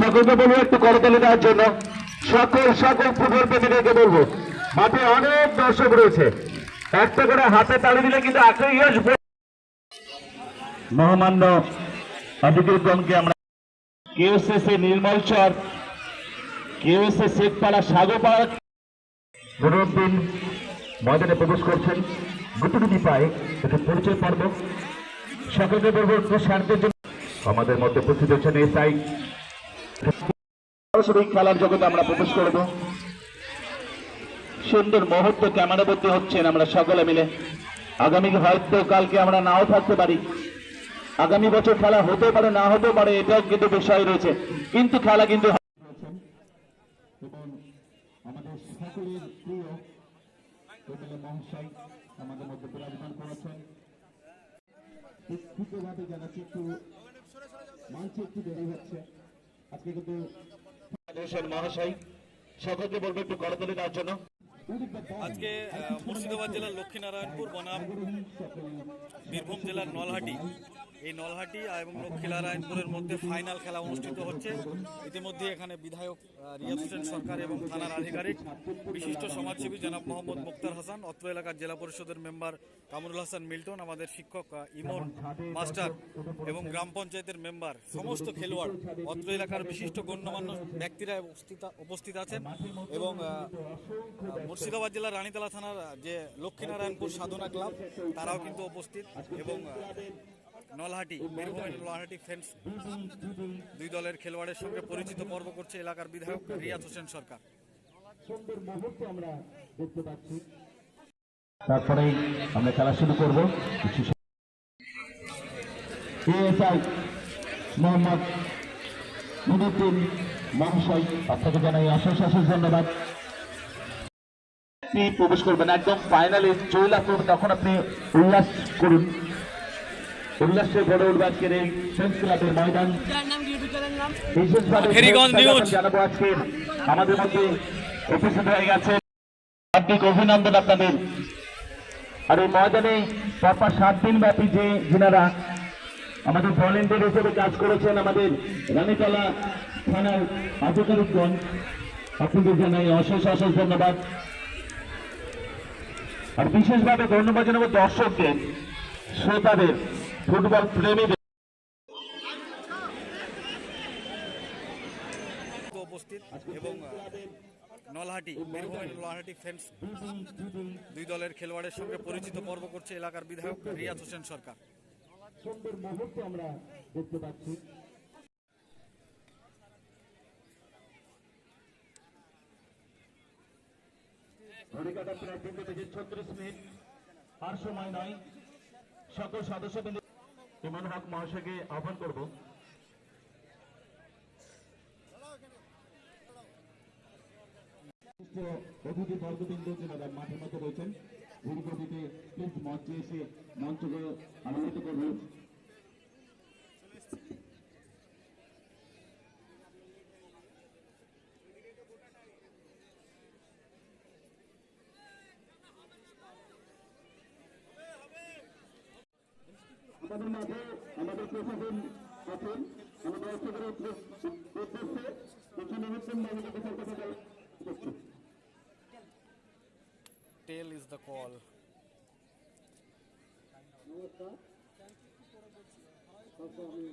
সকলকে বলব একটু করতালি দেওয়ার জন্য। সকল সকল ফুটবল প্রেমীদেরকে বলব মাঠে অনেক দর্শক রয়েছে। একটা করে হাতে তালি দিলে কিন্তু আগ্রহী আসবে মহামান্য অধিকৃতগণকে আমরা কেউসিসি নির্মল চর কেউসি শেখপাড়া সাগরপাড়া দিন ময়দানে প্রবেশ করছেন। গুটুগুটি পায়ে একটু পরিচয় পর্ব। সকলকে বলব একটু জন্য আমাদের মধ্যে উপস্থিত হচ্ছেন এসআই সরাসরি খেলার জগতে আমরা প্রবেশ করব। সুন্দর মুহূর্ত ক্যামেরাবদ্ধ হচ্ছেন আমরা সকলে মিলে। আগামী হয়তো কালকে আমরা নাও থাকতে পারি। আগামী বছর খেলা হতে পারে, না হতে পারে এটাও কিন্তু বিষয় রয়েছে। কিন্তু খেলা কিন্তু আমাদের সকলের প্রিয় আমাদের মধ্যে বিরাজমান করেছেন। আজকে কিন্তু হোসেন মহাশয়, সকলকে বলব একটু করতালি দেওয়ার জন্য। আজকে মুর্শিদাবাদ জেলার লক্ষ্মীনারায়ণপুর বনাম, বীরভূম জেলার নলহাটি এই নলহাটি এবং লক্ষ্মীনারায়ণপুরের মধ্যে ফাইনাল খেলা অনুষ্ঠিত হচ্ছে। ইতিমধ্যে এখানে বিধায়ক রিয়াজ হোসেন সরকার এবং থানার আধিকারিক, বিশিষ্ট সমাজসেবী জনাব মোহাম্মদ মুক্তার হাসান, অত্র এলাকার জেলা পরিষদের মেম্বার কামরুল হাসান মিল্টন, আমাদের শিক্ষক ইমন মাস্টার এবং গ্রাম পঞ্চায়েতের মেম্বার, সমস্ত খেলোয়াড়, অত্র এলাকার বিশিষ্ট গণ্যমান্য ব্যক্তিরা উপস্থিত আছেন এবং মুর্শিদাবাদ জেলার রানীতলা থানার যে লক্ষ্মীনারায়ণপুর সাধনা ক্লাব, তারাও কিন্তু উপস্থিত এবং নলহাটি বীরভূমের নলহাটি ফ্রেন্ডস দুই দলের খেলোয়াড়ের সঙ্গে পরিচিত পর্ব করছে এলাকার বিধায়ক রিয়াজ হোসেন সরকার। সুন্দর আমরা দেখতে পাচ্ছি। তারপরেই আমরা খেলা শুরু করব। কিছু এএসআই মোহাম্মদ মুনুদ্দিন মহাশয় আপনাকে জানাই অশেষ অশেষ ধন্যবাদ। আপনি প্রবেশ করবেন একদম ফাইনালে চলে আসুন তখন আপনি উল্লাস করুন। উল্লাসে গড়ে উঠবে আজকের এই ময়দান। বিশেষভাবে জানাব আজকে আমাদের মধ্যে উপস্থিত হয়ে গেছে। হার্দিক অভিনন্দন আপনাদের। আর এই ময়দানে পরপর সাত দিন ব্যাপী যে যিনারা আমাদের ভলেন্টিয়ার হিসেবে কাজ করেছেন আমাদের রানীতলা থানার আধিকারিকগণ আপনাদের জানাই অশেষ অশেষ ধন্যবাদ। আর বিশেষভাবে ধন্যবাদ জানাব দর্শকদের শ্রোতাদের। ফুটবল প্রেমীদের তো উপস্থিত এবং নলহাটি বীরভূমের নলহাটি ফ্রেন্ডস দুই দলের খেলোয়াড়ের সঙ্গে পরিচিত পর্ব করছে এলাকার বিধায়ক রিয়াজ হোসেন সরকার। আমরা দেখতে পাচ্ছি। ঘড়িকাটা প্রায় তিনটে থেকে ছত্রিশ মিনিট। আর সময় নয়। সকল ইমন হক মহাশয়কে আহ্বান করব। অতিথি বর্গবৃন্দ যারা মাঠের মধ্যে রয়েছেন ধীরগতিতে প্লিজ মঞ্চে এসে মঞ্চকে আনন্দিত করবেন। আমাদের মাঝে আমাদের প্রশাসন আছেন আমাদের দর্শকের উদ্দেশ্যে কিছু মুহূর্তের মাঝে কিছু কথা বলছি টেল ইজ দ্য কল নমস্কার আমি